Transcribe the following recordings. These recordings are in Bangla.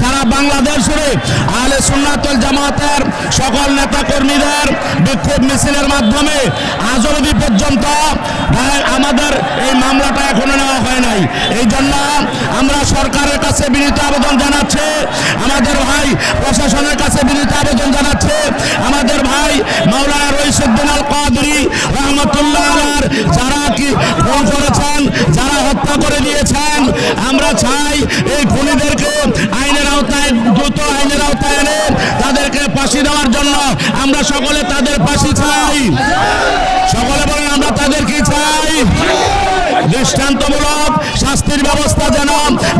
সারা বাংলাদেশ জুড়ে আহলে সুন্নাতুল জামাতের সকল নেতা কর্মীদের বিক্ষোভ মিছিলের মাধ্যমে আজ অবধি পর্যন্ত আমাদের এই মামলাটা এখনও নেওয়া হয় নাই। এই জন্য আমরা সরকারের কাছে বিনীত আবেদন জানাচ্ছি, আমাদের ভাই প্রশাসনের কাছে বিনীত আবেদন জানাচ্ছে, আমাদের ভাই মাওলানা রইসুদ্দিন আল কাদরি রহমতুল্লাহ আলার যারা কি খুন করেছেন, যারা হত্যা করে দিয়েছেন, আমরা চাই এই খুনিদেরকে ফাঁসি দেওয়ার জন্য আমরা সকলে তাদের ফাঁসি চাই। সকলে বলেন আমরা তাদেরকে চাই? দৃষ্টান্তমূলক শাস্তির ব্যবস্থা যেন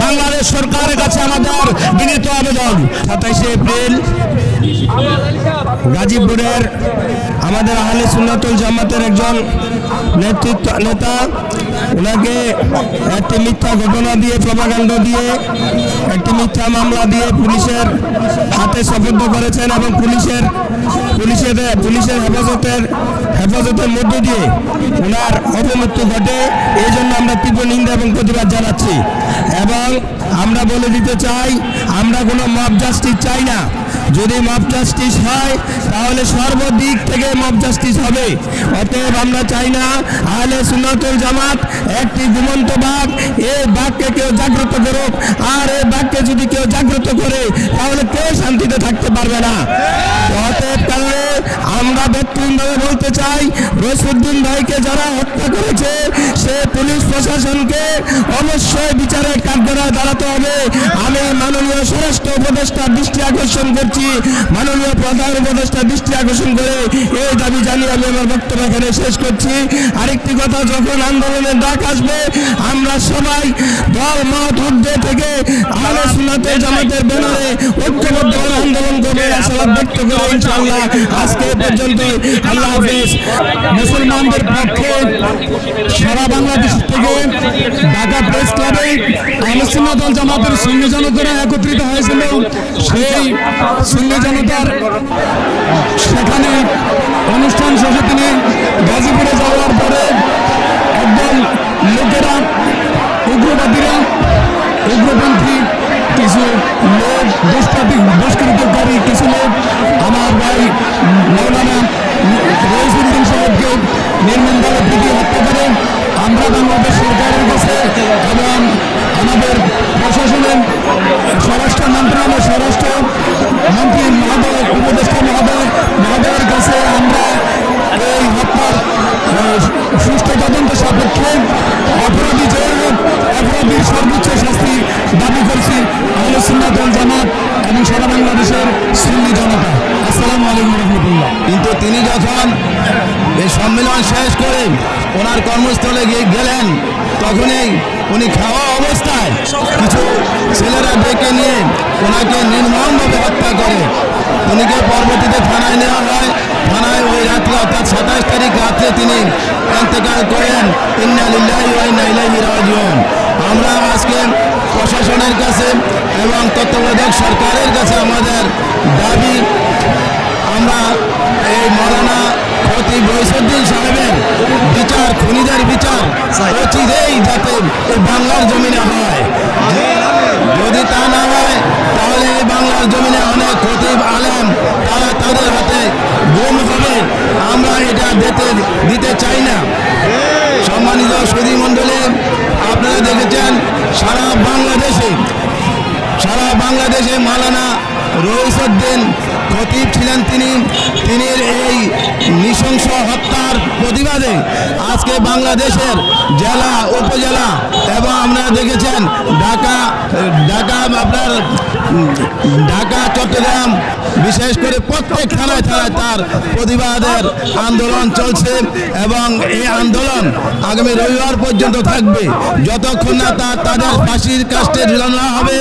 বাংলাদেশ সরকারের কাছে আমাদের বিনীত আবেদন। সাতাইশে এপ্রিল গাজীপুরের আমাদের আহলে সুন্নাতুল জামাতের একজন নেতৃত্ব নেতা ওনাকে একটি মিথ্যা ঘটনা দিয়ে প্রভাকাণ্ড দিয়ে, একটি মিথ্যা মামলা দিয়ে পুলিশের হাতে সফর্দ করেছেন এবং পুলিশের পুলিশের পুলিশের হেফাজতের হেফাজতের মধ্য দিয়ে ওনার অপমৃত্যু ঘটে, এই জন্য আমরা তীব্র নিন্দা এবং প্রতিবাদ জানাচ্ছি। এবং আমরা বলে দিতে চাই, আমরা কোনো মব জাস্টিস চাই না। যদি মব জাস্টিস হয়, তাহলে সর্বদিক থেকে মব জাস্টিস হবে। অতএব আমরা চাই না আহলে সুনাতুল জামাত একটি ঘুমন্ত বাঘ এই বাঘকে কেউ জাগ্রত করুক। আর এই বাঘকে যদি কেউ জাগ্রত করে, তাহলে কেউ শান্তিতে থাকতে পারবে না অতএব কারণে আমরা ব্যক্তিগতভাবে বলতে চাই। রসুদ্দিন ভাইকে যারা হত্যা করেছে সে পুলিশ প্রশাসনকে অবশ্যই বিচারের কাঠগড়ায় দাঁড়াতে হবে। আমি মাননীয় স্বরাষ্ট্র উপদেষ্টার দৃষ্টি আকর্ষণ করছি। মাননীয় প্রধান উপদেষ্টার দৃষ্টি আকর্ষণ করে এই দাবি জানিয়ে আমি আমার বক্তব্য এখানে শেষ করছি। আরেকটি কথা যখন আন্দোলনের ডাক আসবে আমরা সবাই দল মত ঊর্ধ্বে থেকে আহলে সুন্নাতে জামাতের ব্যানারে ঐক্যবদ্ধভাবে আন্দোলন করবে আশাবাদ ব্যক্ত করে ইনশাআল্লাহ। আজকে পর্যন্ত আল্লাহ হাফেজ মুসলমানদের পক্ষে সারা বাংলাদেশ থেকে ঢাকা প্রেস ক্লাবে আলোচনা দল জামাতের সঙ্গে জনতারা একত্রিত হয়েছিল। সেই সঙ্গে জনতার সেখানে অনুষ্ঠান শেষে তিনি গাজীপুরে যাওয়ার পরে একদম লোকেরা উগ্রবাদীরা, উগ্রপন্থী কিছু লোক দুষ্কৃতকারী কিছু লোক নির্মমভাবে পিটিয়ে হত্যা করে আমরা বাংলাদেশ সরকারের কাছে এবং আমাদের প্রশাসনের স্বরাষ্ট্র মন্ত্রণালয়, স্বরাষ্ট্র মন্ত্রী মহোদয়, উপদেষ্টা মহোদয়, মহোদয়ের কাছে আমরা এই হত্যার সুষ্ঠু তদন্ত সাপেক্ষে অপরাধী যে হোক, অপরাধীর সর্বোচ্চ শাস্তি দাবি করছি আহলে সুন্নাত ওয়াল জামাত এবং সারা বাংলাদেশের সুন্নি জনতা। আসসালামু আলাইকুম রহমতুল্লাহ। কিন্তু তিনি যখন এই সম্মেলন শেষ করে ওনার কর্মস্থলে গিয়ে গেলেন, তখনই উনি খাওয়া অবস্থায় কিছু ছেলেরা ডেকে নিয়ে ওনাকে নির্মমভাবে হত্যা করে। উনিকে পরবর্তীতে থানায় নেওয়া হয়। থানায় ওই রাত্রে অর্থাৎ সাতাশ তারিখ রাত্রে তিনি ইন্তেকাল করেন। ইন্না লিল্লাহি ওয়া ইন্না ইলাইহি রাজিউন। আমরা আজকে প্রশাসনের কাছে এবং তত্ত্বাবধায়ক সরকারের কাছে আমাদের দাবি, আমরা এই মৌলানা ক্ষতি রইসুদ্দিন সাহেবের বিচার, খুনিদের বিচার অচিরেই যাতে এই বাংলার জমিনে হয়। যদি তা না হয়, তাহলে এই বাংলার জমিনে অনেক খতিব আলেম, তারা তাদের হাতে গুম হবে। আমরা এটা দিতে দিতে চাই না। সারা বাংলাদেশে সারা বাংলাদেশে মালানা রইসুদ্দিন খতিব ছিলেন তিনি। তিনি এই নৃশংস হত্যার প্রতিবাদে আজকে বাংলাদেশের জেলা, উপজেলা এবং আপনারা দেখেছেন ঢাকা ঢাকা আপনার, ঢাকা, চট্টগ্রাম, বিশেষ করে প্রত্যেক থানায় থানায় তার প্রতিবাদের আন্দোলন চলছে এবং এই আন্দোলন আগামী রবিবার পর্যন্ত থাকবে। যতক্ষণ না তা তাদের ফাঁসির কাস্টে ঝুলানো হবে,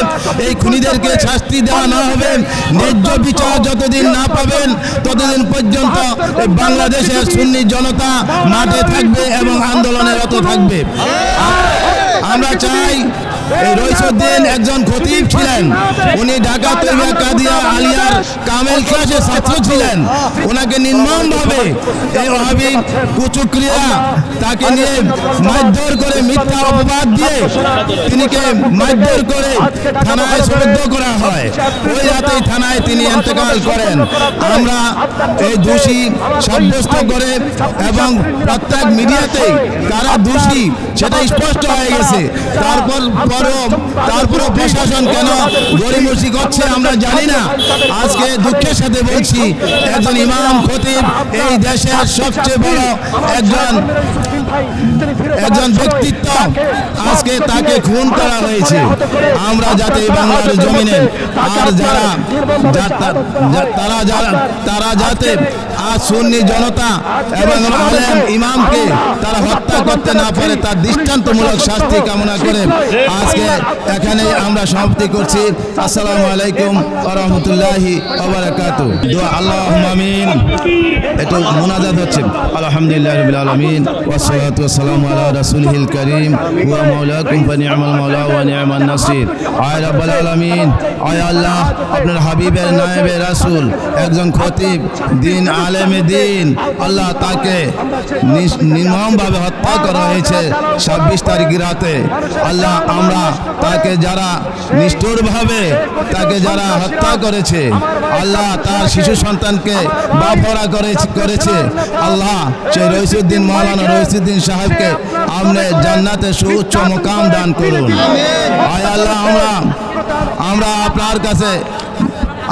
এই খুনিদেরকে শাস্তি দেওয়া না হবে ন্যায্য বিচার যতদিন না পাবেন, ততদিন পর্যন্ত বাংলাদেশের সুন্নি জনতা মাঠে থাকবে এবং আন্দোলনের রত থাকবে। আমরা চাই রইসুদ্দিন একজন খতিব ছিলেন উনি ঢাকা তৈবা কাদিয়া আলিয়ার কামেল ক্লাসের ছাত্র ছিলেন ওনাকে নির্মমভাবে এই ওহাবি কুচুক্রিয়া তাকে নিয়ে মারধর করে মিথ্যা অপবাদ দিয়ে তিনিকে মারধর করে থানায় শ্রদ্ধ করা হয় ওই রাতেই থানায় তিনি ইন্তেকাল করেন আমরা এই দোষী সাব্যস্ত করে এবং প্রত্যেক মিডিয়াতেই কারা দোষী সেটা স্পষ্ট হয়ে গেছে তারপর পরও তারপরও প্রশাসন কেন গড়িমসি করছে আমরা জানি না। আজকে দুঃখের সাথে বলছি, একজন ইমাম খতিব এই দেশের সবচেয়ে বড় একজন একজন ব্যক্তিত্ব। আজকে তাকে খুন করা হয়েছে। আমরা যাতে বাংলার জমিনে আর যারা তারা যারা তারা যাতে আজ সুন্নি জনতা এবং ইমামকে তারা হত্যা করতে না পারে, তার দৃষ্টান্তমূলক শাস্তি কামনা করে আজকে এখানে আমরা সমাপ্তি করছি। আসসালামু আলাইকুম রহমতুল্লাহি আল্লাহ আমিন। একটু মোনাজাত হচ্ছে। আলহামদুলিল্লাহ রবিল আলমিন। ওয়াসালাতু ওয়াসালামু আলা রাসূলিহিল কারীম। ওয়া মাওলাকুম ফানি'মাল মাওলা ওয়া নি'মান নাসির। আয় রাব্বুল আলামিন। আয় আল্লাহ, আপনার হাবিবের নায়েবে রাসূল, একজন খতিব, দিন আলেমে দিন। আল্লাহ তাকে নির্মমভাবে হত্যা করা হয়েছে ছাব্বিশ তারিখ রাতে। আল্লাহ, আমরা তাকে যারা নিষ্ঠুরভাবে তাকে যারা হত্যা করেছে, আল্লাহ তার শিশু সন্তানকে বাফরা করেছে আল্লাহ সেই রইসুদ্দিন মৌলানা রইসুদ্দিন সাহেবকে আপনি জান্নাতে সুউচ্চ মোকাম দান করুন। আয় আল্লাহ, আমরা আমরা আপনার কাছে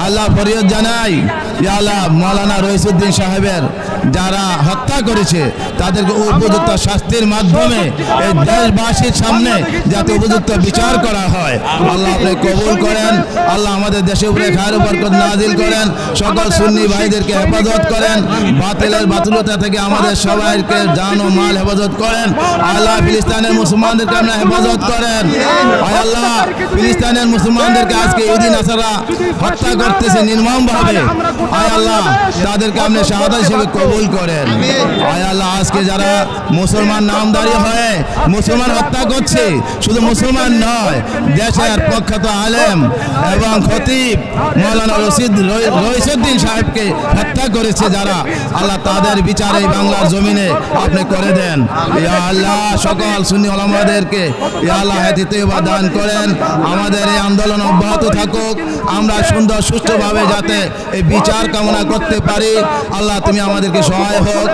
আল্লাহ ফরিয়াদ জানাই। আল্লাহ মৌলানা রইসুদ্দিন সাহেবের যারা হত্যা করেছে, তাদেরকে উপযুক্ত শাস্তির মাধ্যমে এই দেশবাসীর সামনে যাতে উপযুক্ত বিচার করা হয়। আল্লাহ আপনি কবুল করেন, আল্লাহ আমাদের দেশের উপরে খায়ের বরকত নাজিল করেন, সকল সুন্নি ভাইদেরকে হেফাজত করেন, বাতিলের বাতুলতা থেকে আমাদের সবাইকে জান ও মাল হেফাজত করেন, আল্লাহ ফিলিস্তানের মুসলমানদেরকে আপনার হেফাজত করেন। আল্লাহ, ফিলিস্তানের মুসলমানদেরকে আজকে ইদি নাসারা হত্যা করতেছে নির্মমভাবে। আয় আল্লাহ তাদেরকে আপনি শাহাদা হিসেবে কবুল করেন। আয় আল্লাহ আজকে যারা মুসলমান নামদারি হয়ে মুসলমান হত্যা করছে শুধু মুসলমান নয় দেশের প্রখ্যাত আলেম এবং খতিব মৌলানা রশিদ রইসুদ্দিন সাহেবকে হত্যা করেছে যারা। আল্লাহ তাদের বিচার এই বাংলার জমিনে আপনি করে দেন। ইয়া আল্লাহ সকল সুন্নি ওলামাদেরকে ইয়া আল্লাহ হেতিতে দান করেন। আমাদের এই আন্দোলন অব্যাহত থাকুক। আমরা সুন্দর সুষ্ঠুভাবে যাতে এই বিচার কামনা করতে পারি। আল্লাহ, তুমি আমাদেরকে সহায় হোক।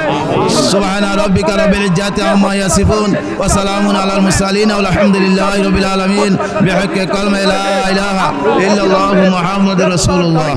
সুবহানা রব্বিকা রব্বিল ইজ্জাতি আম্মা ইয়াসিফুন। ওয়া সালামুন আলাল মুরসালিন। আলহামদুলিল্লাহি রাব্বিল আলামিন। বিহাক্কি কালমা লা ইলাহা ইল্লাল্লাহু মুহাম্মাদুর রাসূলুল্লাহ।